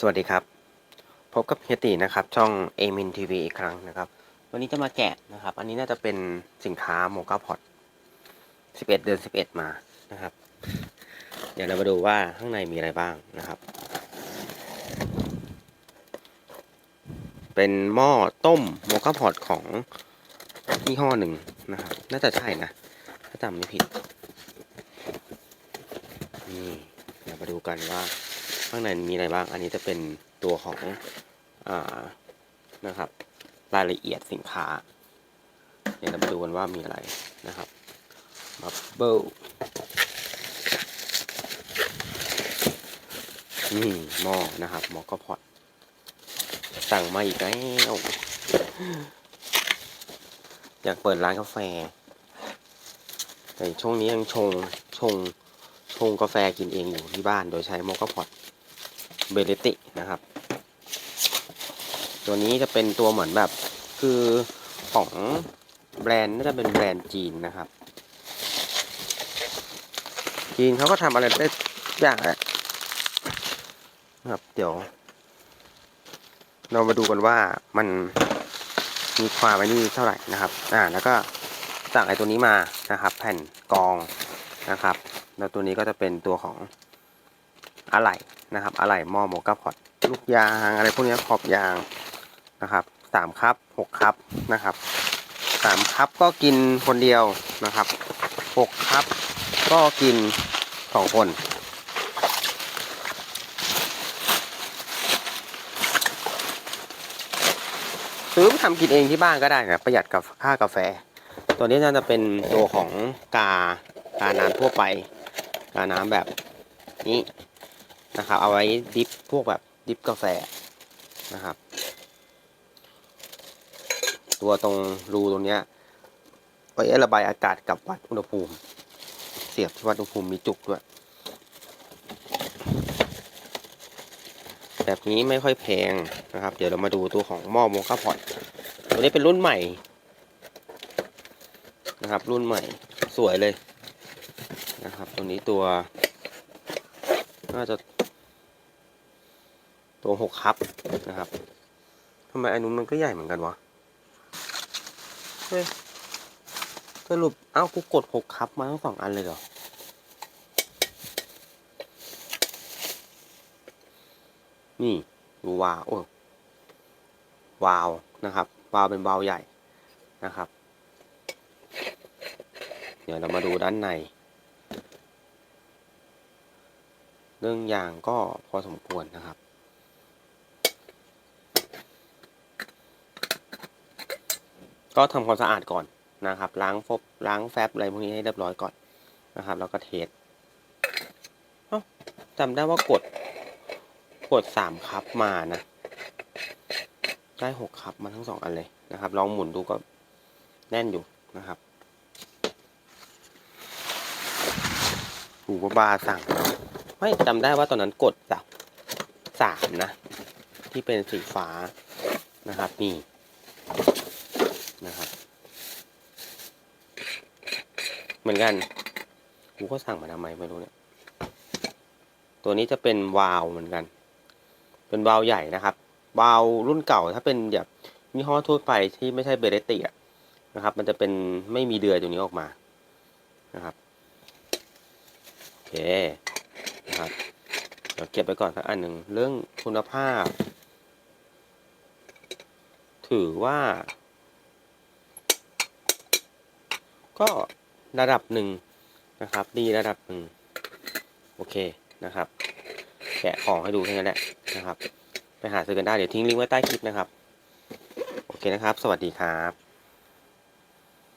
สวัสดีครับ พบกับเฮียตีนะครับ ช่องเอมินทีวีอีกครั้งนะครับ วันนี้จะมาแกะนะครับ อันนี้น่าจะเป็นสินค้าโมกาพอด11 เดือน 11 มานะครับ เดี๋ยวเรามาดูว่าข้างในมีอะไรบ้างนะครับ เป็นหม้อต้มโมกาพอดของยี่ห้อหนึ่งนะครับ น่าจะใช่นะ ถ้าจำไม่ผิด นี่ เดี๋ยวมาดูกันว่า ข้างในมีอะไรบ้าง อันนี้จะเป็นตัวของอ่านะครับ รายละเอียดสินค้า เดี๋ยวเรามาดูกันว่ามีอะไรนะครับบับเบิลนี่หม้อนะครับหม้อก็พอดสั่งมาอีกแล้วอยากเปิดร้านกาแฟ แต่ช่วงนี้ยังชงชงชงกาแฟกินเองอยู่ที่บ้านโดยใช้โมกาพอด เบเลตินะครับ ตัวนี้จะเป็นตัวเหมือนแบบคือของแบรนด์น่าจะเป็นแบรนด์จีนนะครับ จีนเขาก็ทำอะไรได้ยางแหละนะครับเดี๋ยว เรามาดูกันว่ามันมีความไอ้นี่เท่าไหร่นะครับ อ่า แล้วก็สั่งไอ้ตัวนี้มานะครับ แผ่นกองนะครับ แล้วตัวนี้ก็จะเป็นตัวของอะไหล่ นะครับ อะไหล่หม้อโมกาพอดลูกยางอะไรพวกนี้ขอบยางนะครับสามครับหกครับนะครับสามครับก็กินคนเดียวนะครับหกครับก็กินสองคนซื้อทำกินเองที่บ้านก็ได้นะประหยัดกับค่ากาแฟ ตัวนี้น่าจะเป็นตัวของกากาน้ำทั่วไป กาน้ำแบบนี้ นะครับ เอาไว้ดิฟพวกแบบดิฟกาแฟนะครับ ตัวตรงรูตรงเนี้ยไว้ระบายอากาศกับวัดอุณหภูมิ เสียบที่วัดอุณหภูมิมีจุกด้วย แบบนี้ไม่ค่อยแพงนะครับ เดี๋ยวเรามาดูตัวของหม้อโมคาพอตตัวนี้เป็นรุ่นใหม่นะครับ รุ่นใหม่สวยเลยนะครับ ตัวนี้ตัวน่าจะ ตัวหกครับนะครับทำไมไอันนู้นมันก็ใหญ่เหมือนกันวะเฮ้ยสรุปเอ้ากูกดหกครับมาทั้งสองอันเลยเหรอนี่ดูวาวโอ้วาล์วนะครับ วาวเป็นวาวใหญ่นะครับ เดี๋ยวเรามาดูด้านใน เรื่องยางก็พอสมควรนะครับ ก็ทำความสะอาดก่อนนะครับ ล้างฟบล้างแฟบอะไรพวกนี้ให้เรียบร้อยก่อนนะครับ แล้วก็เทสเอ้าจำได้ว่ากดกดสามคัพมานะ ได้หกคัพมาทั้งสองอันเลยนะครับ ลองหมุนดูก็แน่นอยู่นะครับหูว่าบาสั่งไม่จำได้ว่าตอนนั้นกดแบบสามนะ ที่เป็นสีฟ้านะครับนี่นะครับ เห มือนกันกูก็สั่งมาทำไมไม่รู้เนี่ย ตัวนี้จะเป็นวาล์วเหมือนกัน เป็นวาล์วใหญ่นะครับ วาล์วรุ่นเก่าถ้าเป็นแบบยี่ห้อทั่วไปที่ไม่ใช่เบเรติอะนะครับ มันจะเป็นไม่มีเดือยตัวนี้ออกมานะครับโอเคนะครับเดี๋ยวเก็บไปก่อนสักอันหนึ่งเรื่องคุณภาพ ถือว่า ก็ ระดับหนึ่งนะครับ ดีระดับหนึ่งโอเคนะครับ แกะของให้ดูแค่นั้นแหละนะครับ ไปหาซื้อกันได้เดี๋ยวทิ้งลิงก์ไว้ใต้คลิปนะครับ โอเคนะครับ สวัสดีครับ